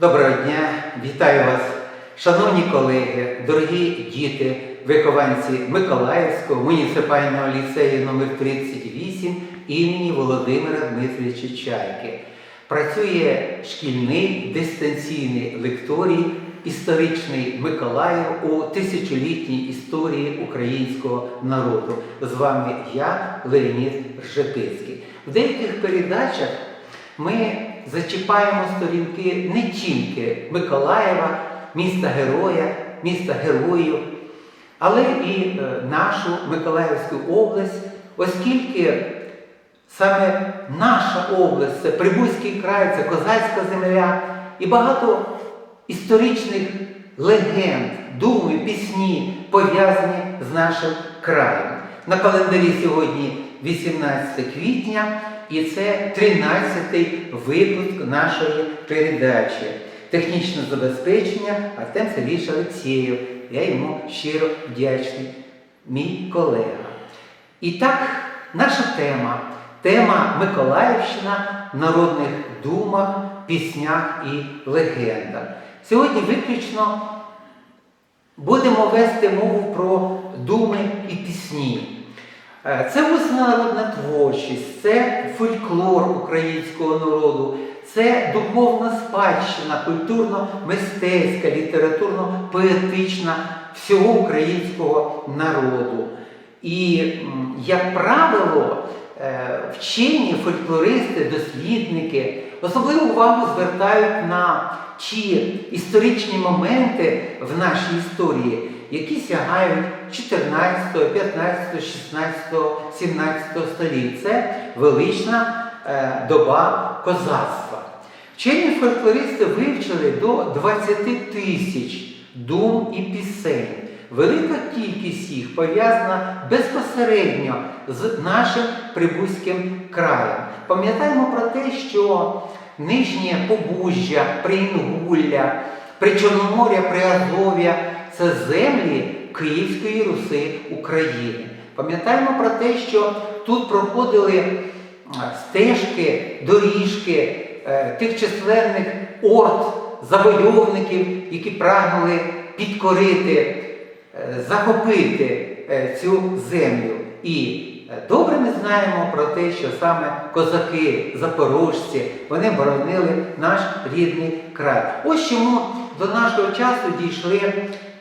Доброго дня, вітаю вас, шановні колеги, дорогі діти, вихованці Миколаївського муніципального ліцею номер 38 імені Володимира Дмитровича Чайки. Працює шкільний дистанційний лекторій історичний Миколаїв у тисячолітній історії українського народу. З вами я, Леонід Ржепицький. В деяких передачах ми зачіпаємо сторінки не тільки Миколаєва, міста Героя, міста Героїв, але і е, нашу Миколаївську область, оскільки саме наша область, це Прибузький край, це козацька земля і багато історичних легенд, думи, пісні пов'язані з нашим краєм. На календарі сьогодні 18 квітня, і це 13-й випуск нашої передачі. Технічне забезпечення Артем Сергійович Олексєєв. Я йому щиро вдячний, мій колега. І так, наша тема тема Миколаївщина в народних думах, піснях і легендах. Сьогодні виключно будемо вести мову про думи і пісні. Е, Це усна народна творчість, це фольклор українського народу, це духовна спадщина, культурно-мистецька, літературно-поетична всього українського народу. І, як правило, е, вчені фольклористи, дослідники особливу увагу звертають на ті історичні моменти в нашій історії, які сягають 14, 15, 16, 17 століть. Це велична е, доба козацтва. Вчені фольклористи вивчили до 20 тисяч дум і пісень. Велика кількість їх пов'язана безпосередньо з нашим Прибузьким краєм. Пам'ятаємо про те, що нижнє Побужжя, Приінгулля, Причорноморя, Приазов'я це землі Київської Руси України. Пам'ятаємо про те, що тут проходили стежки, доріжки е, тих численних орд, завойовників, які прагнули підкорити, е, захопити е, цю землю. І е, добре ми знаємо про те, що саме козаки, запорожці, вони боронили наш рідний край. Ось чому до нашого часу дійшли,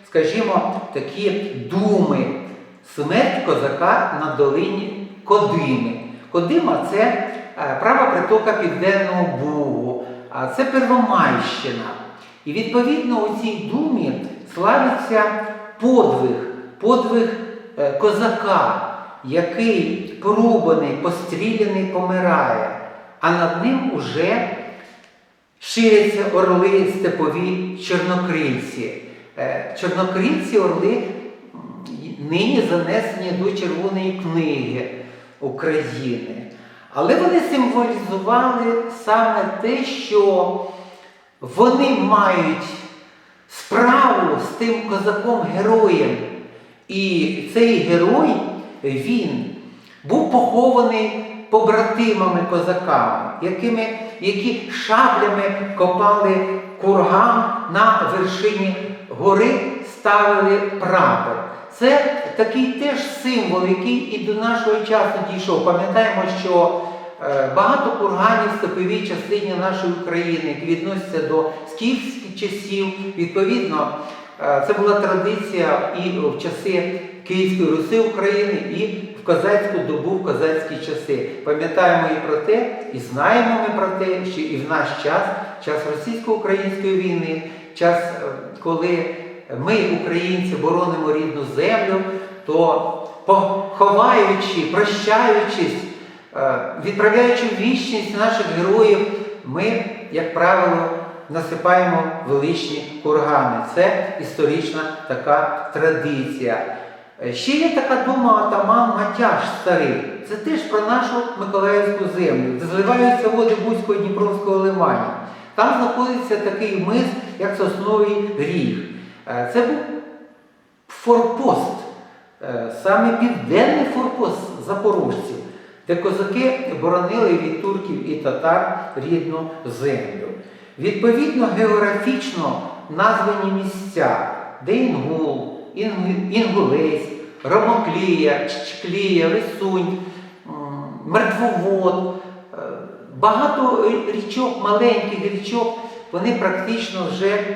скажімо, такі думи. Смерть козака на долині Кодими. Кодима це е, права притока Південного Бугу, це Первомайщина. І відповідно у цій думі славиться подвиг, подвиг е, козака, який порубаний, постріляний, помирає, а над ним уже ширяться орли степові чорнокрильці. Е, Чорнокрильці орли нині занесені до Червоної книги України. Але вони символізували саме те, що вони мають справу з тим козаком-героєм. І цей герой, він був похований побратимами козаками, якими, які шаблями копали курган на вершині гори, ставили прапор. Це такий теж символ, який і до нашого часу дійшов. Пам'ятаємо, що е, багато курганів в степовій частині нашої України, які відносяться до скіфських часів, відповідно, е, це була традиція і в часи Київської Руси України, і в козацьку добу, в козацькі часи. Пам'ятаємо і про те, і знаємо ми про те, що і в наш час, час російсько-української війни, час, е, коли ми, українці, боронимо рідну землю, то поховаючи, прощаючись, е, відправляючи вічність наших героїв, ми, як правило, насипаємо величні кургани. Це історична така традиція. Е, Ще є така дума атаман Матяш старий. Це теж про нашу Миколаївську землю, де зливаються води Бузького Дніпровського лимані. Там знаходиться такий мис, як Сосновий Ріг. Е, Це був форпост, е, саме південний форпост запорожців, де козаки боронили від турків і татар рідну землю. Відповідно, географічно названі місця, де Інгул, Інг- Інгулець, Ромоклія, Ччклія, Лисунь, Мертвовод, е, багато річок, маленьких річок, вони практично вже е,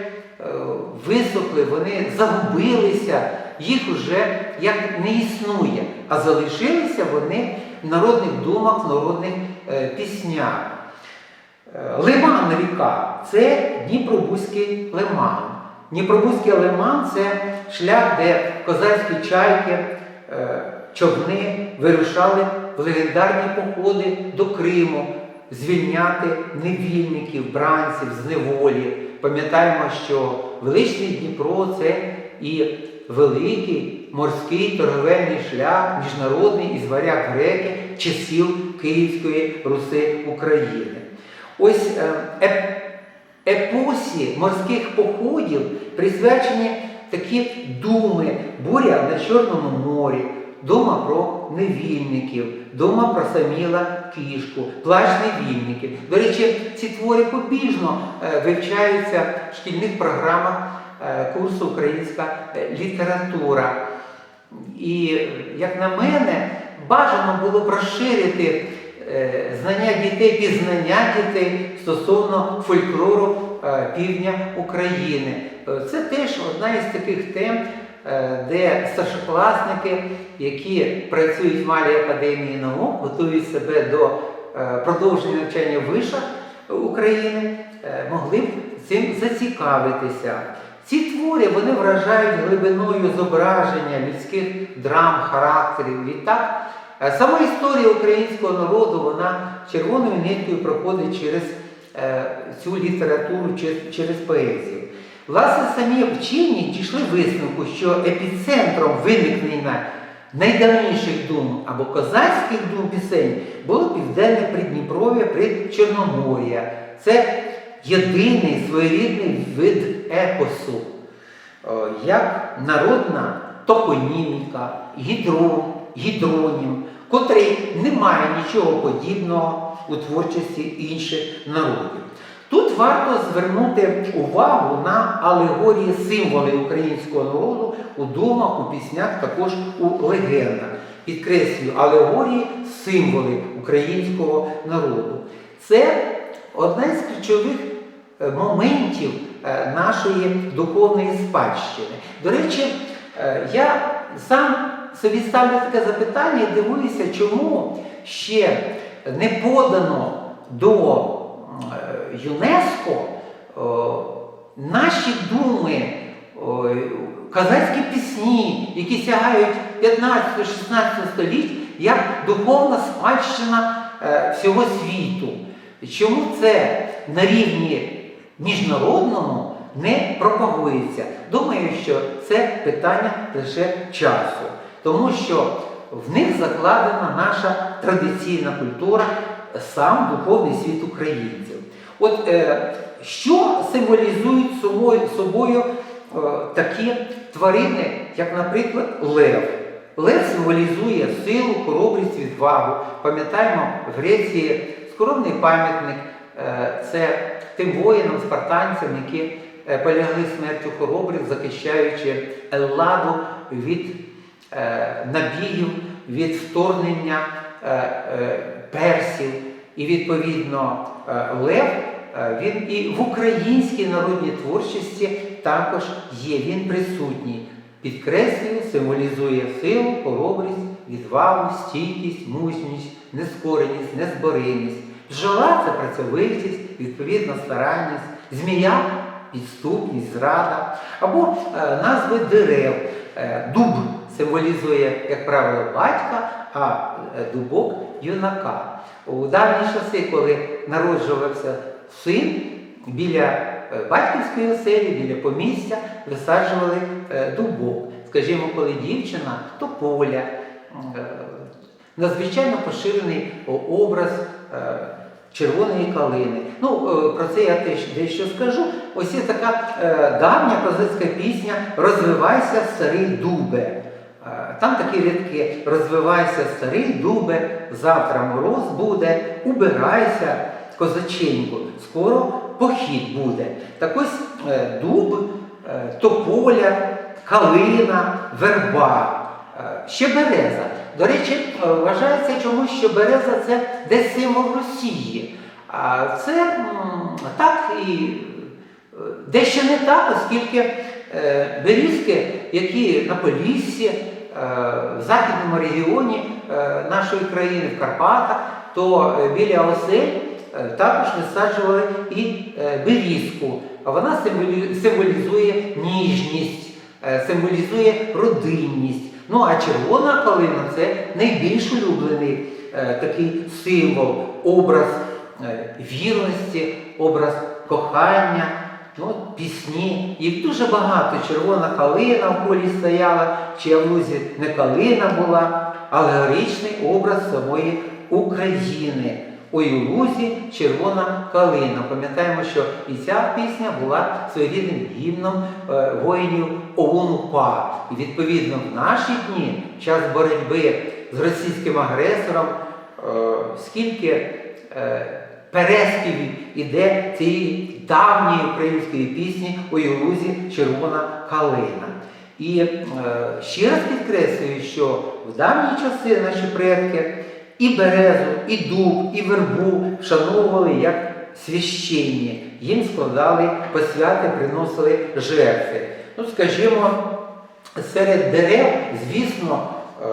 висохли, вони загубилися, їх вже як не існує, а залишилися вони в народних думах, в народних е, піснях. Е, Лиман ріка це Дніпробузький лиман. Дніпробузький лиман це шлях, де козацькі чайки, човни вирушали в легендарні походи до Криму, звільняти невільників, бранців з неволі. Пам'ятаємо, що величний Дніпро це і великий морський торговельний шлях, міжнародний із варяг греки часів Київської Руси України. Ось е, еп- епосі морських походів присвячені такі думи, буря на Чорному морі, дума про невільників, дума про Саміла Кішку, плач невільників. До речі, ці твори побіжно е, вивчаються в шкільних програмах е, курсу Українська е, література. І, як на мене, бажано було розширити знання дітей, пізнання дітей стосовно фольклору півдня України. Це теж одна із таких тем, де старшокласники, які працюють в Малій академії наук, готують себе до е, продовження навчання в вишах України, е, могли б цим зацікавитися. Ці твори вони вражають глибиною зображення людських драм, характерів. Відтак, е, сама історія українського народу вона червоною ниткою проходить через е, цю літературу, через поезію. Власне, самі вчені дійшли висновку, що епіцентром виникнення найдавніших дум або козацьких дум пісень було південне Придніпров'я при Чорномор'я. Це єдиний своєрідний вид епосу, е, як народна топоніміка, гідрон, гідронім, котрий не має нічого подібного у творчості інших народів. Тут варто звернути увагу на алегорії символи українського народу у думах, у піснях, також у легендах. Підкреслюю, алегорії символи українського народу. Це одна з ключових е, моментів е, нашої духовної спадщини. До речі, е, я сам собі ставлю таке запитання і дивуюся, чому ще не подано до ЮНЕСКО наші думи, казацькі пісні, які сягають 15-16 століть, як духовна спадщина е, всього світу. Чому це на рівні міжнародному не пропагується? Думаю, що це питання лише часу, тому що в них закладена наша традиційна культура, сам духовний світ українців. От е, що символізують собою, е, такі тварини, як, наприклад, лев? Лев символізує силу, хоробрість, відвагу. Пам'ятаємо, в Греції скромний пам'ятник е, це тим воїнам, спартанцям, які полягли смертю хоробрих, захищаючи Елладу від набігів, від вторгнення персів. І відповідно е, Лев е, він і в українській народній творчості також є. Він присутній. Підкреслює, символізує силу, хоробрість, відвагу, стійкість, мужність, нескореність, незборимість. Бджола це працьовитість, відповідна старанність, змія підступність, зрада. Або е, назви дерев. Дуб символізує, як правило, батька, а е, дубок юнака. У давні часи, коли народжувався син, біля е, батьківської оселі, біля помістя висаджували е, дубок. Скажімо, коли дівчина, то поля. Надзвичайно поширений образ червоної калини. Ну, про це я теж дещо скажу. Ось є така давня козацька пісня Розвивайся, старий дубе. Там такі рядки Розвивайся, старий дубе, завтра мороз буде, убирайся, козаченьку, скоро похід буде. Так ось е, дуб, е, тополя, калина, верба, е, ще береза. До речі, вважається чомусь, що береза це десь символ Росії. А це так і дещо не так, оскільки берізки, які на Поліссі, в західному регіоні е, нашої країни, в Карпатах, то е, біля осель е, також висаджували і е, берізку. Вона символізує ніжність, е, символізує родинність. Ну а червона калина це найбільш улюблений е, такий символ, образ е, вірності, образ кохання. От пісні, їх дуже багато. Червона калина в полі стояла, чи в лузі не калина була, алегоричний образ самої України. Ой, у лузі червона калина. Пам'ятаємо, що і ця пісня була своєрідним гімном е, воїнів ОУН-УПА. І відповідно в наші дні, в час боротьби з російським агресором, е, скільки е, переспівів іде цієї давньої української пісні у лузі червона калина. І е, ще раз підкреслюю, що в давні часи наші предки і березу, і дуб, і вербу вшановували як священні. Їм складали посвяти, приносили жертви. Ну, скажімо, серед дерев, звісно, е,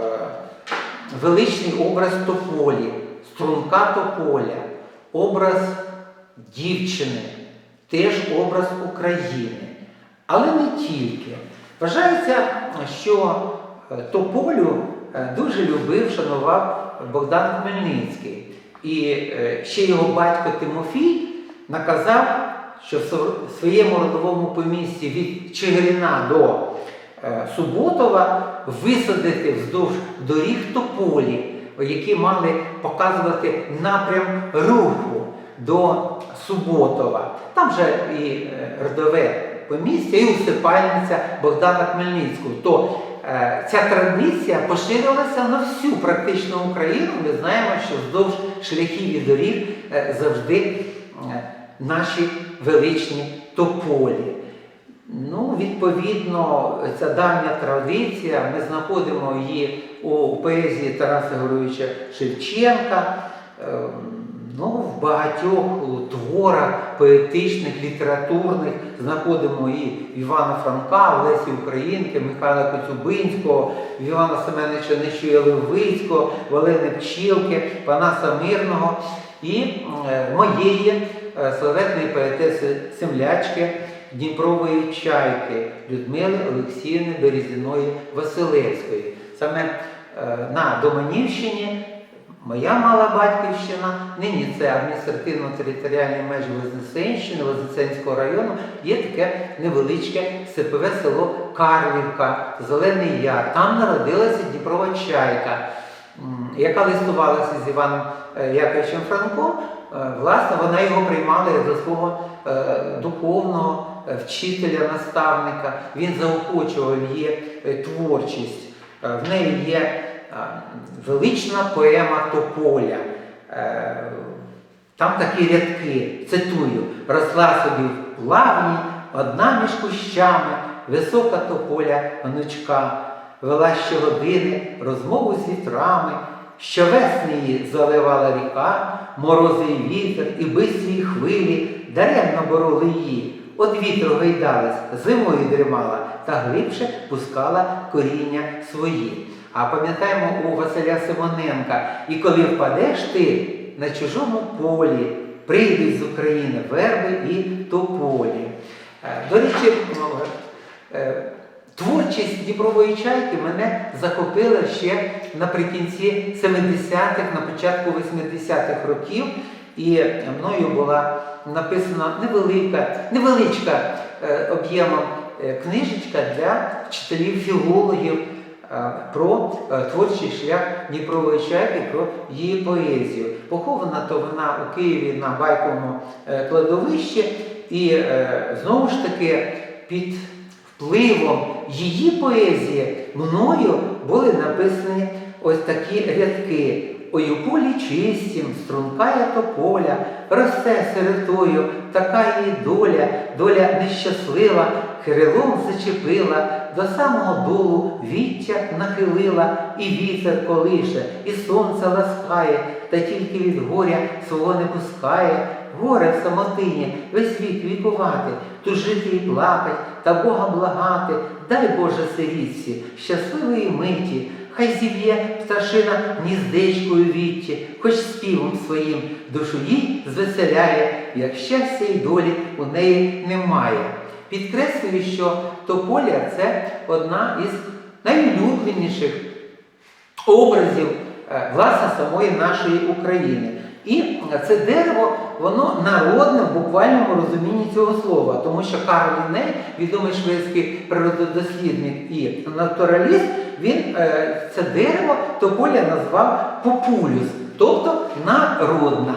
величний образ тополі, струнка тополя, образ дівчини, теж образ України. Але не тільки. Вважається, що е, тополю е, дуже любив, шанував Богдан Хмельницький. І е, ще його батько Тимофій наказав, що в своєму родовому помісті від Чигирина до Суботова висадити вздовж доріг тополі, які мали показувати напрям руху до Суботова. Там же і е, родове помістя, і усипальниця Богдана Хмельницького. То е, ця традиція поширилася на всю практично Україну. Ми знаємо, що вздовж шляхів і доріг е, завжди наші величні тополі. Ну, відповідно, ця давня традиція, ми знаходимо її у поезії Тараса Григоровича Шевченка, ем, ну, в багатьох творах поетичних, літературних знаходимо і Івана Франка, Лесі Українки, Михайла Коцюбинського, Івана Семеновича Нечуя Левицького, Валени Пчілки, Панаса Мирного і е, моєї е, славетної поетеси Землячки Дніпрової чайки Людмили Олексіївни Березіної Василевської. Саме е, на Доманівщині моя мала батьківщина, нині це адміністративно-територіальні межі Вознесенщини, Вознесенського району, є таке невеличке степове село Карлівка, Зелений Яр. Там народилася Дніпрова чайка, яка листувалася з Іваном е, Яковичем Франком. Е, Власне, вона його приймала за свого е, духовного е, вчителя, наставника. Він заохочував її творчість. В неї є велична поема Тополя. Е, Там такі рядки, цитую, росла собі в плавні, одна між кущами, висока тополя онучка, вела щогодини розмову з вітрами, щовесни її заливала ріка, морози і вітер, і бистрі хвилі даремно бороли її. От вітру гайдалась, зимою дрімала та глибше пускала коріння свої. А пам'ятаємо у Василя Симоненка, і коли впадеш ти на чужому полі, прийдуть з України верби і тополі. Е, До речі, е, творчість Дніпрової чайки мене захопила ще наприкінці 70-х, на початку 80-х років. І мною була написана невелика, невеличка е, об'ємом книжечка для вчителів філологів е, про е, творчий шлях Дніпрової чайки, про її поезію. Похована то вона у Києві на байковому е, кладовищі, і е, знову ж таки під впливом її поезії мною були написані ось такі рядки. ой у полі чистім, стрункає тополя, росте сиротою, така її доля, доля нещаслива, крилом зачепила, до самого долу віття нахилила, і вітер колише, і сонце ласкає, та тільки від горя свого не пускає. Горе в самотині, весь вік вікувати, тужити і плакать, та Бога благати, дай Боже сирітці, щасливої миті, хай зів'є пташина гніздечкою вітті, хоч співом своїм душу їй звеселяє, як щастя й долі у неї немає. Підкреслюю, що тополя це одна із найулюбленіших образів е, власне самої нашої України. І це дерево, воно народне в буквальному розумінні цього слова, тому що Карл Ліней, відомий шведський природодослідник і натураліст, він е, це дерево тополя назвав популюс, тобто народна.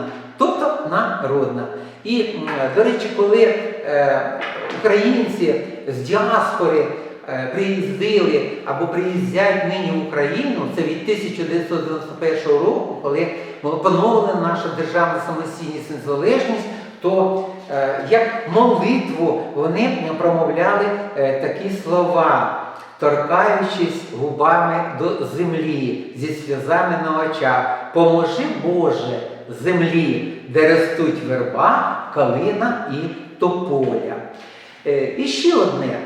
Народна. І, до речі, коли е, українці з діаспори е, приїздили або приїздять нині в Україну, це від 1991 року, коли була поновлена наша державна самостійність і незалежність, то е, як молитву вони промовляли такі слова, торкаючись губами до землі зі сльозами на очах. Поможи Боже землі, де ростуть верба, калина і тополя. Е, І ще одне.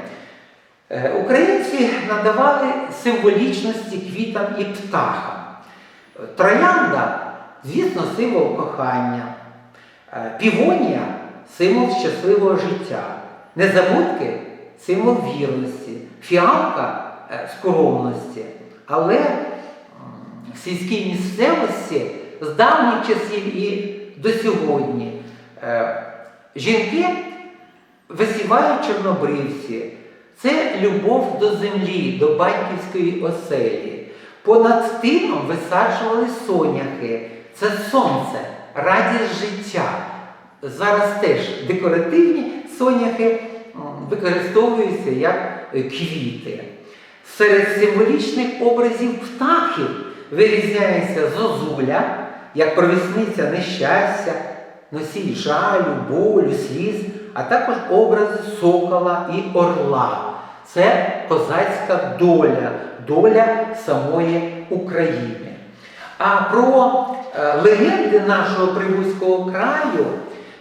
Е, Українці надавали символічності квітам і птахам. Троянда, звісно, символ кохання, Е, півонія символ щасливого життя, незабудки символ вірності, фіалка скромності. Але в сільській місцевості з давніх часів і до сьогодні е, жінки висівають чорнобривці. Це любов до землі, до батьківської оселі. Понад тином висаджували соняхи. Це сонце, радість життя. Зараз теж декоративні соняхи використовуються як квіти. Серед символічних образів птахів вирізняється зозуля, як провісниця нещастя, носій жалю, болю, сліз, а також образи сокола і орла. Це козацька доля, доля самої України. А про е, легенди нашого Прибузького краю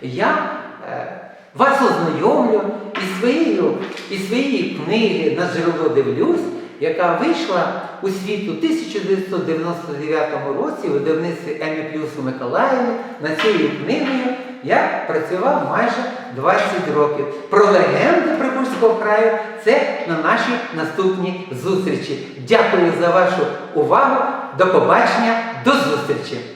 я е, вас ознайомлю із своєю, своєї книги На дивлюсь, яка вийшла у світ у 1999 році у видавництві Емі Плюсу Миколаєві. Над цією книгою я працював майже 20 років. Про легенди Прибузького краю це на нашій наступній зустрічі. Дякую за вашу увагу. До побачення, до зустрічі!